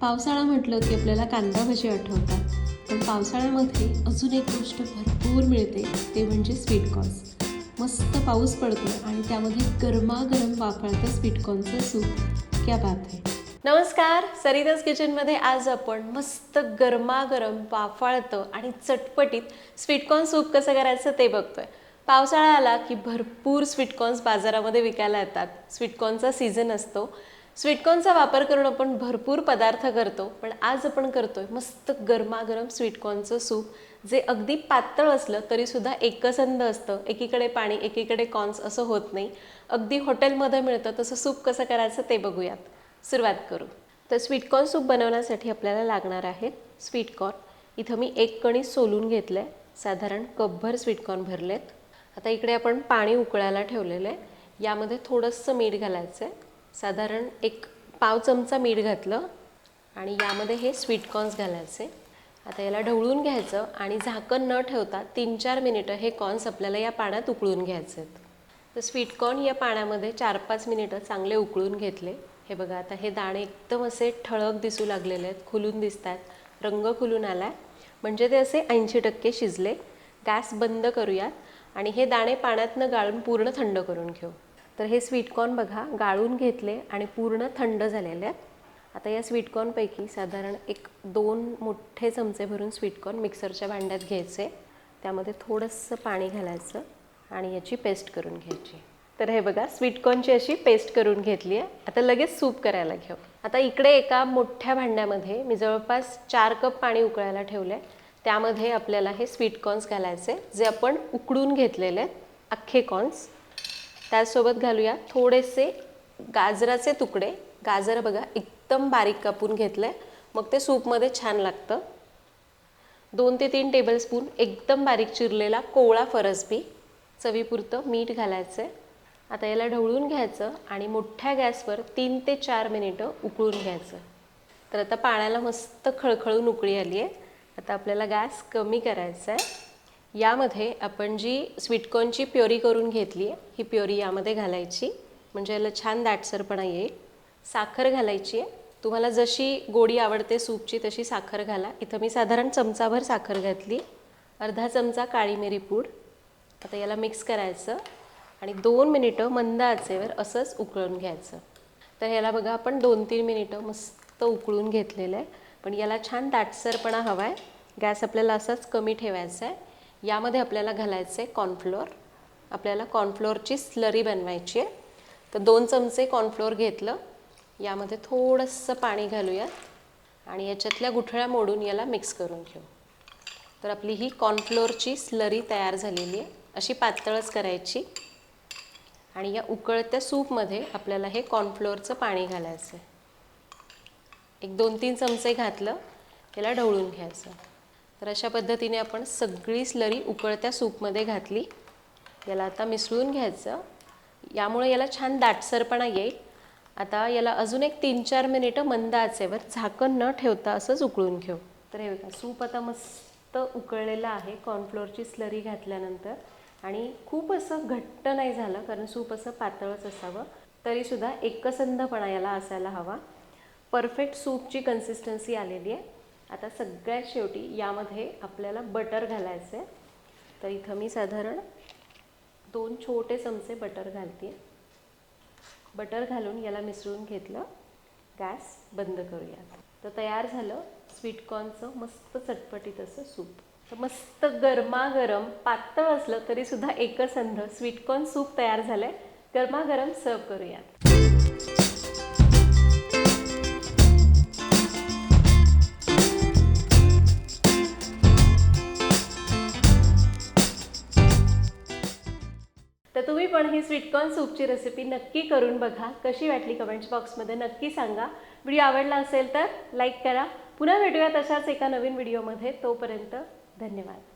पावसाळा म्हटलं की आपल्याला कांदा भजी आठवतात. पण पावसाळ्यामध्ये अजून एक गोष्ट भरपूर मिळते ते म्हणजे स्वीटकॉर्न्स मस्त पाऊस पडतो आणि त्यामध्ये गरमागरम वापरतं स्वीटकॉर्नचं सूप क्या बात आहे नमस्कार. सरिताज किचनमध्ये आज आपण मस्त गरमागरम वाफाळतं आणि चटपटीत स्वीटकॉर्न सूप कसं करायचं ते बघतोय. पावसाळा आला की भरपूर स्वीटकॉर्न्स बाजारामध्ये विकायला येतात. स्वीटकॉर्नचा सीझन असतो. स्वीटकॉर्नचा वापर करून आपण भरपूर पदार्थ करतो पण आज आपण करतोय मस्त गरमागरम स्वीटकॉर्नचं सूप जे अगदी पातळ असलं तरीसुद्धा एकसंध असतं. एकीकडे पाणी एकीकडे कॉर्न्स असं होत नाही. अगदी हॉटेलमध्ये मिळतं तसं सूप कसं करायचं ते बघूयात. सुरुवात करू. तर स्वीटकॉर्न सूप बनवण्यासाठी आपल्याला लागणार आहेत स्वीटकॉर्न इथं मी एक कणी सोलून घेतलं आहे साधारण कपभर स्वीटकॉर्न भरलेत. आता इकडे आपण पाणी उकळायला ठेवलेलं आहे. यामध्ये थोडंसं मीठ घालायचं आहे साधारण एक पाव चमचा मीठ घातलं आणि यामध्ये हे स्वीटकॉर्न्स घालायचे. आता याला ढवळून घ्यायचं आणि झाकण न ठेवता तीन चार मिनिटं हे कॉर्न्स आपल्याला या पाण्यात उकळून घ्यायचे आहेत. तर स्वीटकॉर्न या पाण्यामध्ये चार पाच मिनिटं चांगले उकळून घेतले. हे बघा आता हे दाणे एकदम असे ठळक दिसू लागलेले आहेत खुलून दिसत आहेत रंग खुलून आला आहे म्हणजे ते असे ऐंशी टक्के शिजले. गॅस बंद करूयात आणि हे दाणे पाण्यातनं गाळून पूर्ण थंड करून घेऊ. तर हे स्वीटकॉर्न बघा गाळून घेतले आणि पूर्ण थंड झालेले आहेत. आता या स्वीटकॉर्नपैकी साधारण एक दोन मोठे चमचे भरून स्वीटकॉर्न मिक्सरच्या भांड्यात घ्यायचे. त्यामध्ये थोडंसं पाणी घालायचं आणि याची पेस्ट करून घ्यायची. तर हे बघा स्वीटकॉर्नची अशी पेस्ट करून घेतली आहे. आता लगेच सूप करायला घेऊ. आता इकडे एका मोठ्या भांड्यामध्ये मी जवळपास चार कप पाणी उकळायला ठेवलं आहे त्यामध्ये आपल्याला हे स्वीटकॉर्न्स घालायचे जे आपण उकडून घेतलेले आहेत अख्खे कॉर्न्स त्याचसोबत घालूया थोडेसे गाजराचे तुकडे. गाजर बघा एकदम बारीक कापून घेतलं आहे मग ते सूपमध्ये छान लागतं. दोन ते तीन टेबलस्पून एकदम बारीक चिरलेला कोवळा फरसबी. चवीपुरतं मीठ घालायचं आहे आता याला ढवळून घ्यायचं आणि मोठ्या गॅसवर तीन ते चार मिनिटं उकळून घ्यायचं. तर आता पाण्याला मस्त खळखळून उकळी आली आहे आता आपल्याला गॅस कमी करायचा आहे यामध्ये आपण जी स्वीटकॉर्नची प्युरी करून घेतली आहे ही प्युरी यामध्ये घालायची. म्हणजे याला छान दाटसरपणा येईल. साखर घालायची. आहे तुम्हाला जशी गोडी आवडते सूपची तशी साखर घाला. इथं मी साधारण चमचाभर साखर घातली. अर्धा चमचा काळी मिरी पूड. आता याला मिक्स करायचं. आणि दोन मिनिटं मंद आचेवर असंच उकळून घ्यायचं. तर याला बघा आपण दोन तीन मिनिटं मस्त उकळून घेतलेलं आहे. पण याला छान दाटसरपणा हवा आहे गॅस आपल्याला असाच कमी ठेवायचा आहे. यामध्ये आपल्याला घालायचं आहे कॉर्नफ्लोअर आपल्याला कॉर्नफ्लोअरची स्लरी बनवायची आहे. तर दोन चमचे कॉर्नफ्लोअर घेतलं. यामध्ये थोडंसं पाणी घालूयात. आणि याच्यातल्या गुठळ्या मोडून याला मिक्स करून घेऊ. तर आपली ही कॉर्नफ्लोअरची स्लरी तयार झालेली आहे. अशी पातळच करायची. आणि या उकळत्या सूपमध्ये आपल्याला हे कॉर्नफ्लोअरचं पाणी घालायचं आहे एक दोन तीन चमचे घातलं. त्याला ढवळून घ्यायचं. तर अशा पद्धतीने आपण सगळी स्लरी उकळत्या सूपमध्ये घातली. याला आता मिसळून घ्यायचं. यामुळे याला छान दाटसरपणा येईल. आता याला अजून एक तीन चार मिनिटं मंद आचेवर झाकण न ठेवता असंच उकळून घेऊ. तर हे बघा सूप आता मस्त उकळलेलं आहे कॉर्नफ्लोअरची स्लरी घातल्यानंतर. आणि खूप असं घट्ट नाही झालं कारण सूप असं पातळच असावं. तरीसुद्धा एकसंधपणा याला असायला हवा. परफेक्ट सूपची कन्सिस्टन्सी आलेली आहे. आता सगळ्यात शेवटी यामध्ये आपल्याला बटर घालायचं आहे तर इथं मी साधारण दोन छोटे चमचे बटर घालते. बटर घालून याला मिसळून घेतलं. गॅस बंद करूया तर तयार झालं स्वीटकॉर्नचं मस्त चटपटीत असं सूप. तर मस्त गरमागरम पातळ असलं तरीसुद्धा एकसंध स्वीटकॉर्न सूप तयार झालं आहे गरमागरम सर्व करूयात. पण ही स्वीटकॉर्न सूपची रेसिपी नक्की करून बघा. कशी वाटली कमेंट्स बॉक्समध्ये नक्की सांगा. व्हिडिओ आवडला असेल तर लाईक करा. पुन्हा भेटूयात अशाच एका नवीन व्हिडिओमध्ये तोपर्यंत धन्यवाद.